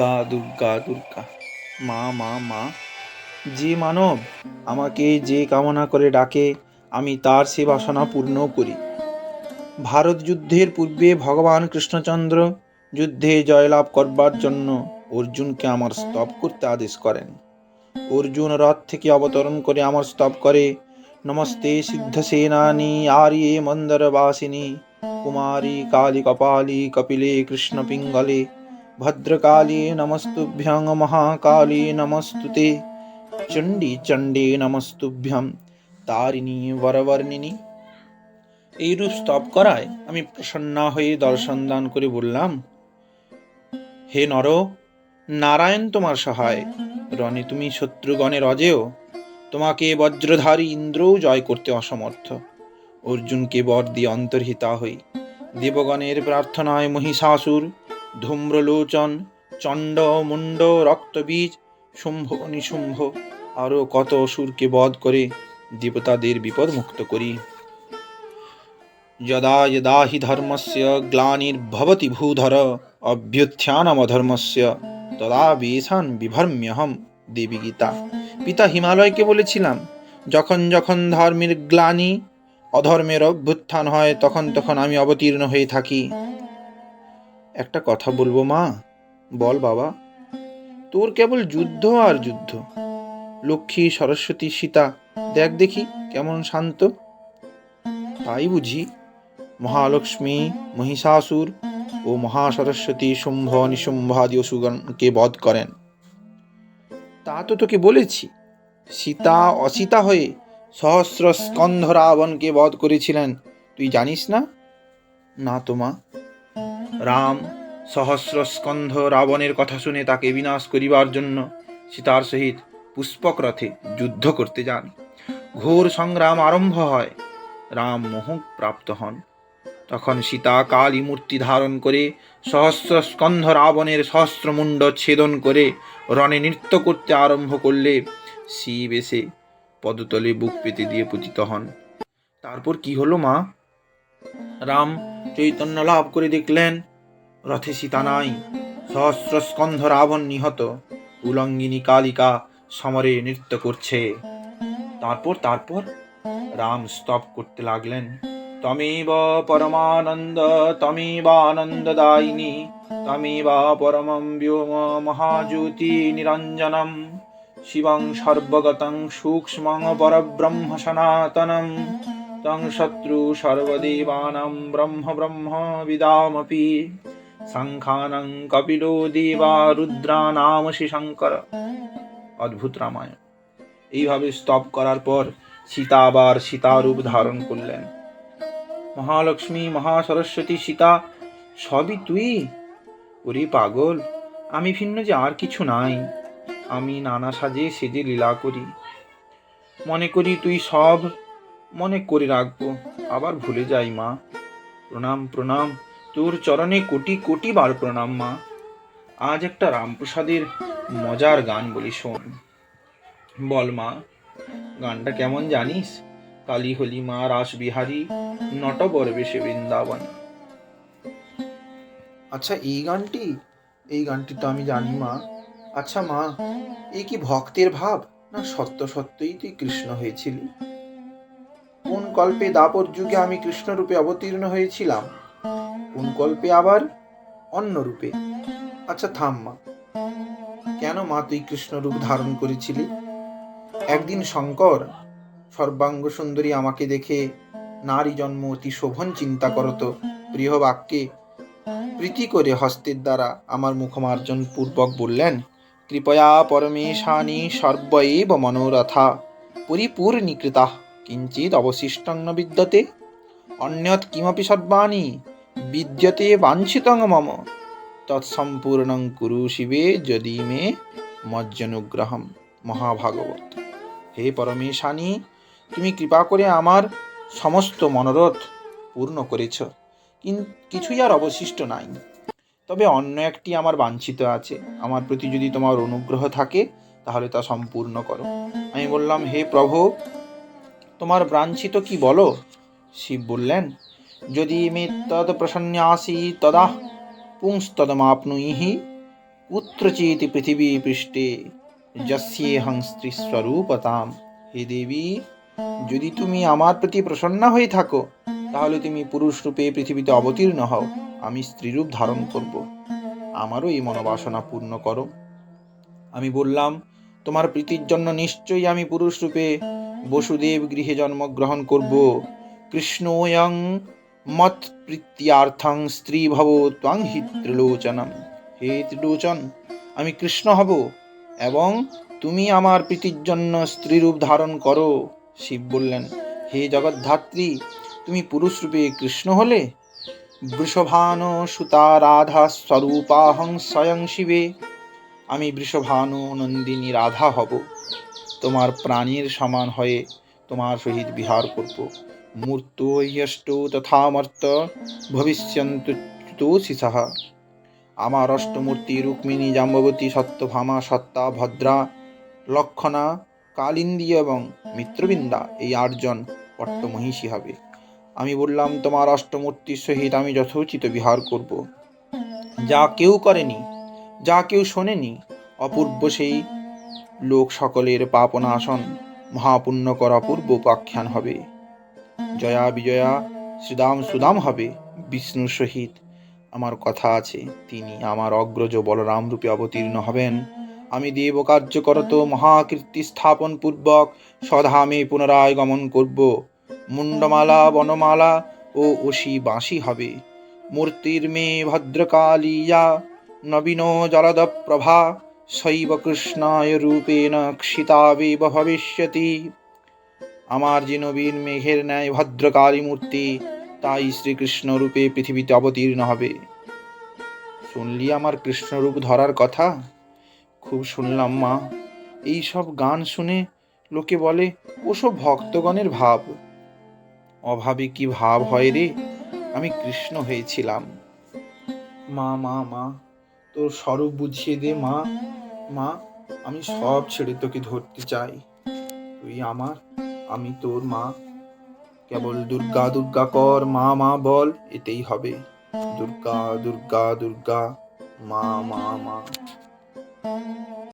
দুর্গা দুর্গা দুর্গা। মা মা মা। যে মানব, আমাকে যে কামনা করে ডাকে, আমি তার সে বাসনা পূর্ণ করি। ভারত যুদ্ধের পূর্বে ভগবান কৃষ্ণচন্দ্র যুদ্ধে জয়লাভ করবার জন্য অর্জুনকে আমার স্তব করতে আদেশ করেন। অর্জুন রথ থেকে অবতরণ করে আমার স্তব করে, নমস্তে সিদ্ধসেনানি, আর্যে মন্দরবাসিনী, কুমারী কালী কপালী কপিলে কৃষ্ণ ভদ্রকালী নমস্তুভ্যং, মহাকালী নমস্তুতে। চণ্ডী চণ্ডী নমস্তুভ্যম। তারিণী, বরবর্ণিনী। এইরূপ স্তব করায় আমি প্রসন্না হয়ে দর্শন দান করে বললাম, হে নর, নারায়ণ তোমার সহায়। রণে তুমি শত্রুগণের অজেয় তোমাকে বজ্রধারী ইন্দ্রও জয় করতে অসমর্থ। অর্জুনকে বর দিয়ে অন্তর্হিতা হই। দেবগণের প্রার্থনায় মহিষাসুর ধূম্রলোচন চণ্ড মুণ্ড রক্তবীজ, শুম্ভ নিশুম্ভ আরও কত অসুরকে বধ করে দেবতাদের বিপদ মুক্ত করি। যদা যদা হি ধর্মস্য গ্লানির্ভবতি ভূধর, অভ্যুত্থানমধর্মস্য, তদা বেশান বিভর্ম্যহম দেবী গীতা। পিতা হিমালয়কে বলেছিলাম, যখন যখন ধর্মের গ্লানি অধর্মের অভ্যুত্থান হয়, তখন তখন আমি অবতীর্ণ হয়ে থাকি। একটা কথা বলব মা? বল বাবা। তোর কেবল যুদ্ধ আর যুদ্ধ। লক্ষ্মী, সরস্বতী, সীতা, দেখ দেখি কেমন শান্ত। তাই বুঝি মহালক্ষ্মী, মহিষাসুর ও মহাসরস্বতী শুম্ভ, নিশুম্ভাদি অসুগণকে বধ করেন। তা তো তোকে বলেছি। সীতা অসীতা হয়ে সহস্র স্কন্ধ রাবণকে বধ করেছিলেন। তুই জানিস না? না তো মা। রাম সহস্র স্কন্ধ রাবণের কথা শুনে তাকে বিনাশ করিবার জন্য সীতার সহিত পুষ্পক রথে যুদ্ধ করতে যান। ঘোর সংগ্রাম আরম্ভ হয়। রাম মোহ প্রাপ্ত হন। তখন সীতা কালী মূর্তি ধারণ করে সহস্র স্কন্ধ রাবণের সহস্রমুণ্ড ছেদন করে রণে নৃত্য করতে আরম্ভ করলে শিব এসে পদতলে বুক পেতে দিয়ে পতিত হন। তারপর কি হলো মা? রাম চৈতন্য লাভ করে দেখলেন, রথে সীতা নাই, সহস্র স্কন্ধ রাবণ নিহত, উলঙ্গিনী কালিকা সমরে নৃত্য করছে। তারপর তারপর রাম স্তব করতে লাগলেন, তমেব পরমানন্দ, তমেব আনন্দদায়িনী তমেব পরমং ব্যোম মহাজ্যোতি নিরঞ্জনম, শিবং সর্বগতং সূক্ষ্মং পরব্রহ্ম সনাতনম তং শত্রু সর্বদেবানাং ব্রহ্ম ব্রহ্ম বিদামপি শঙ্খানং কপিলো দেবা রুদ্রানামসি শঙ্কর অদ্ভুত রামায়ণ এইভাবে স্তব করার পর সীতা আবার সীতারূপ ধারণ করলেন। মহালক্ষ্মী, মহাসরস্বতী সীতা, সবই তুই? ওরে পাগল, আমি ভিন্ন যে আর কিছু নাই। আমি নানা সাজে সেজে লীলা করি। মনে করি তুই সব মনে করে রাখব। আবার ভুলে যাই, মা। প্রণাম প্রণাম। তোর চরণে কোটি কোটি বার প্রণাম, মা। আজ একটা রামপ্রসাদের মজার গান বলি শোন। বল, মা, গানটা কেমন জানিস? কালী হলি, মা, রাসবিহারী নটবর বেশে বৃন্দাবন। আচ্ছা এই গানটি? এই গানটি তো আমি জানি, মা। আচ্ছা মা এই কি ভক্তের ভাব? না সত্য সত্যই তুই কৃষ্ণ হয়েছিলি? কোন কল্পে দাপর যুগে আমি কৃষ্ণ রূপে অবতীর্ণ হয়েছিলাম? কোন কল্পে আবার অন্য রূপে আচ্ছা থাম মা। কেন মা তুই কৃষ্ণ রূপ ধারণ করেছিলি? একদিন শঙ্কর, সর্বাঙ্গ সুন্দরী আমাকে দেখে নারী জন্ম অতি শোভন চিন্তা করত। প্রিয় বাক্যে প্রীতি করে হস্তের দ্বারা আমার মুখমার্জন পূর্বক বললেন, কৃপয়া পরমেশানি সর্বৈব মনোরথা পরিপূর্ণীকৃতা কিঞ্চিৎ অবশিষ্টং বিদ্যতে, অন্যৎ কিমপি সর্বাণি বিদ্যতে বাঞ্ছিতং মম। তৎসম্পূর্ণং কুরু শিবে যদি মে মজ্জনুগ্রহম মহাভাগবত। হে পরমেশানি, তুমি কৃপা করে আমার সমস্ত মনোরথ পূর্ণ করেছ কিছুই আর অবশিষ্ট নাই। তবে অন্য একটি আমার বাঞ্ছিত আছে, আমার প্রতি যদি তোমার অনুগ্রহ থাকে, তাহলে তা সম্পূর্ণ করো। আমি বললাম, হে প্রভু তোমার বাঞ্ছিত কি বলো? শিব বললেন, যদি মে তদ প্রসন্ন্যাসি তদা পুংস্তদমাপ্নুইহি কুত্রচিত পৃথিবী পৃষ্ঠে যস্যেহং স্ত্রীস্বরূপতাম হে দেবী, যদি তুমি আমার প্রতি প্রসন্ন হয়ে থাকো, তাহলে তুমি পুরুষ রূপে পৃথিবীতে অবতীর্ণ হও। আমি স্ত্রীরূপ ধারণ করব। আমারও এই মনোবাসনা পূর্ণ করো। আমি বললাম তোমার প্রীতির জন্য নিশ্চয়ই আমি পুরুষ রূপে বসুদেব গৃহে জন্মগ্রহণ করব। কৃষ্ণোয়ং মত প্রীত্যার্থং স্ত্রী ভব ত্বং হি ত্রিলোচনম। হে ত্রিলোচন, আমি কৃষ্ণ হব এবং তুমি আমার প্রীতির জন্য স্ত্রীরূপ ধারণ করো, শিব বললেন। হে জগদ্ধাত্রী, তুমি পুরুষ রূপে কৃষ্ণ হলে বৃষভান সুতা রাধা স্বরূপাহং স্বয়ং শিবে আমি বৃষভানু নন্দিনী রাধা হব। তোমার প্রাণীর সমান হয়ে তোমার সহিত বিহার করব। মূর্ত ইয়ষ্ট তথামর্ত ভবিষ্যন্তু সাহা। আমার অষ্টমূর্তি রুক্মিণী জাম্বতী সত্যভামা, সত্তা, ভদ্রা, লক্ষণা, কালিন্দী এবং মিত্রবৃন্দা এই আটজন পট্টমহিষী হবে। আমি বললাম, তোমার অষ্টমূর্তির সহিত আমি যথোচিত বিহার করব। যা কেউ করেনি যা কেউ শোনেনি। অপূর্ব সেই লোক সকলের পাপনাশন মহাপুণ্যকর অপূর্ব উপাখ্যান হবে। জয়া বিজয়া, শ্রীদাম সুদাম হবে, বিষ্ণুর সহিত। আমার কথা আছে, তিনি আমার অগ্রজ বলরাম রূপে অবতীর্ণ হবেন। আমি দেব কার্য করত, মহাকীর্তি স্থাপন পূর্বক, স্বধামে পুনরায় গমন করব। মুন্ডমালা বনমালা ও অসি বাঁশি হবে। মূর্তির মেয়ে ভদ্রকালিয়া নবীন জলদ প্রভা শৈব কৃষ্ণায় রূপেণ ক্ষিতাবেব ভবিষ্যতি। আমার যে নবীন মেঘের ন্যায় ভদ্রকালী মূর্তি, তাই শ্রীকৃষ্ণ রূপে পৃথিবীতে অবতীর্ণ হবে। শুনলি আমার কৃষ্ণরূপ ধরার কথা? খুব শুনলাম মা। এই সব গান শুনে লোকে বলে ওসব ভক্তগণের ভাব। অভাবে কি ভাব হয় রে? আমি কৃষ্ণ হয়েছিলাম। মা মা মা তোর স্বরূপ বুঝিয়ে দে, মা। মা, আমি সব ছেড়ে তোকে ধরতে চাই। তুই আমার, আমি তোর মা। কেবল দুর্গা দুর্গা কর, মা মা বল এতেই হবে। দুর্গা দুর্গা দুর্গা, মা মা মা।